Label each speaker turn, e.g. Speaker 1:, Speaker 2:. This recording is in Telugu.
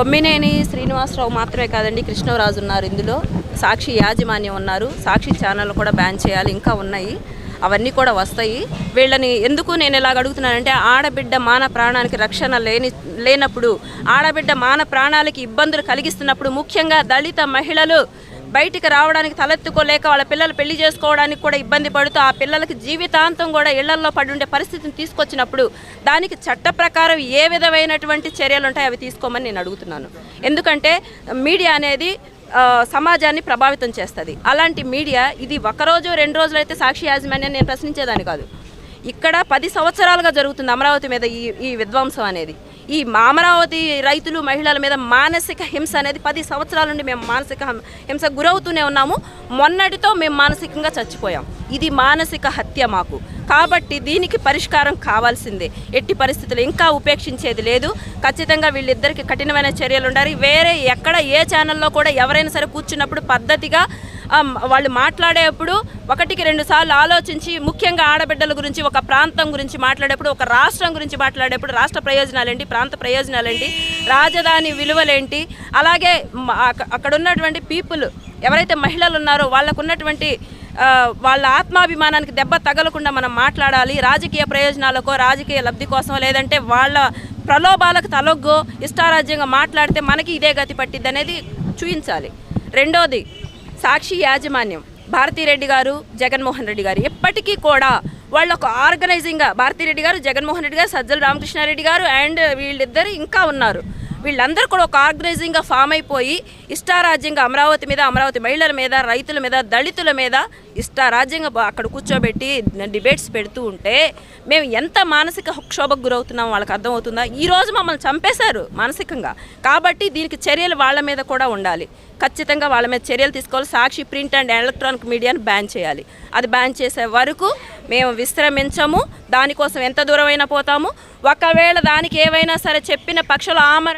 Speaker 1: కొమ్మినేని శ్రీనివాసరావు మాత్రమే కాదండి కృష్ణరాజు ఉన్నారు ఇందులో. సాక్షి యాజమాన్యం ఉన్నారు. సాక్షి ఛానల్ కూడా బ్యాన్ చేయాలి ఇంకా ఉన్నాయి. అవన్నీ కూడా వస్తాయి. వీళ్ళని ఎందుకు నేను ఇలాగ అడుగుతున్నానంటే ఆడబిడ్డ మాన ప్రాణానికి రక్షణ లేని లేనప్పుడు ఆడబిడ్డ మాన ప్రాణాలకి ఇబ్బందులు కలిగిస్తున్నప్పుడు ముఖ్యంగా దళిత మహిళలు బయటికి రావడానికి తలెత్తుకోలేక వాళ్ళ పిల్లలు పెళ్ళి చేసుకోవడానికి కూడా ఇబ్బంది పడుతూ ఆ పిల్లలకి జీవితాంతం కూడా ఇళ్ళల్లో పడి ఉండే పరిస్థితిని తీసుకొచ్చినప్పుడు దానికి చట్ట ప్రకారం ఏ విధమైనటువంటి చర్యలు ఉంటాయి అవి తీసుకోమని నేను అడుగుతున్నాను. ఎందుకంటే మీడియా అనేది సమాజాన్ని ప్రభావితం చేస్తుంది. అలాంటి మీడియా ఇది ఒకరోజు రెండు రోజులు అయితే సాక్షి యాజమాన్యాన్ని నేను ప్రశ్నించేదాన్ని కాదు. ఇక్కడ పది సంవత్సరాలుగా జరుగుతుంది అమరావతి మీద ఈ ఈ విధ్వంసం అనేది. ఈ అమరావతి రైతులు మహిళల మీద మానసిక హింస అనేది పది సంవత్సరాల నుండి మేము మానసిక హింస గురవుతూనే ఉన్నాము. మొన్నటితో మేము మానసికంగా చచ్చిపోయాం. ఇది మానసిక హత్య మాకు. కాబట్టి దీనికి పరిష్కారం కావాల్సిందే. ఎట్టి పరిస్థితులు ఇంకా ఉపేక్షించేది లేదు. ఖచ్చితంగా వీళ్ళిద్దరికి కఠినమైన చర్యలు ఉండాలి. వేరే ఎక్కడ ఏ ఛానల్లో కూడా ఎవరైనా సరే కూర్చున్నప్పుడు పద్ధతిగా వాళ్ళు మాట్లాడేటప్పుడు ఒకటికి రెండు సార్లు ఆలోచించి ముఖ్యంగా ఆడబిడ్డల గురించి ఒక ప్రాంతం గురించి మాట్లాడేప్పుడు ఒక రాష్ట్రం గురించి మాట్లాడేప్పుడు రాష్ట్ర ప్రయోజనాలేంటి ప్రాంత ప్రయోజనాలేంటి రాజధాని విలువలేంటి అలాగే అక్క- అక్కడ ఉన్నటువంటి పీపుల్ ఎవరైతే మహిళలు ఉన్నారో వాళ్ళకు ఉన్నటువంటి వాళ్ళ ఆత్మాభిమానానికి దెబ్బ తగలకుండా మనం మాట్లాడాలి. రాజకీయ ప్రయోజనాలకో రాజకీయ లబ్ధి కోసం లేదంటే వాళ్ళ ప్రలోభాలకు తలొగ్గో ఇష్టారాజ్యంగా మాట్లాడితే మనకి ఇదే గతి పట్టిద్ది అనేది చూపించాలి రెండోది సాక్షి యాజమాన్యం. భారతీరెడ్డి గారు జగన్మోహన్ రెడ్డి గారు ఎప్పటికీ కూడా వాళ్ళు ఒక ఆర్గనైజింగ్గా భారతీరెడ్డి గారు జగన్మోహన్ రెడ్డి గారు సజ్జల రామకృష్ణారెడ్డి గారు అండ్ వీళ్ళిద్దరు ఇంకా ఉన్నారు. వీళ్ళందరూ కూడా ఒక ఆర్గనైజింగ్గా ఫామ్ అయిపోయి ఇష్టారాజ్యంగా అమరావతి మీద అమరావతి మహిళల మీద రైతుల మీద దళితుల మీద ఇష్టారాజ్యంగా అక్కడ కూర్చోబెట్టి డిబేట్స్ పెడుతూ ఉంటే మేము ఎంత మానసిక క్షోభకు గురవుతున్నాం వాళ్ళకి అర్థమవుతుందా? ఈ రోజు మమ్మల్ని చంపేశారు మానసికంగా. కాబట్టి దీనికి చర్యలు వాళ్ళ మీద కూడా ఉండాలి. ఖచ్చితంగా వాళ్ళ మీద చర్యలు తీసుకోవాలి. సాక్షి ప్రింట్ అండ్ ఎలక్ట్రానిక్ మీడియాను బ్యాన్ చేయాలి. అది బ్యాన్ చేసే వరకు మేము విశ్రమించము. దానికోసం ఎంత దూరమైనా పోతాము. ఒకవేళ దానికి ఏవైనా సరే చెప్పిన పక్షుల ఆమర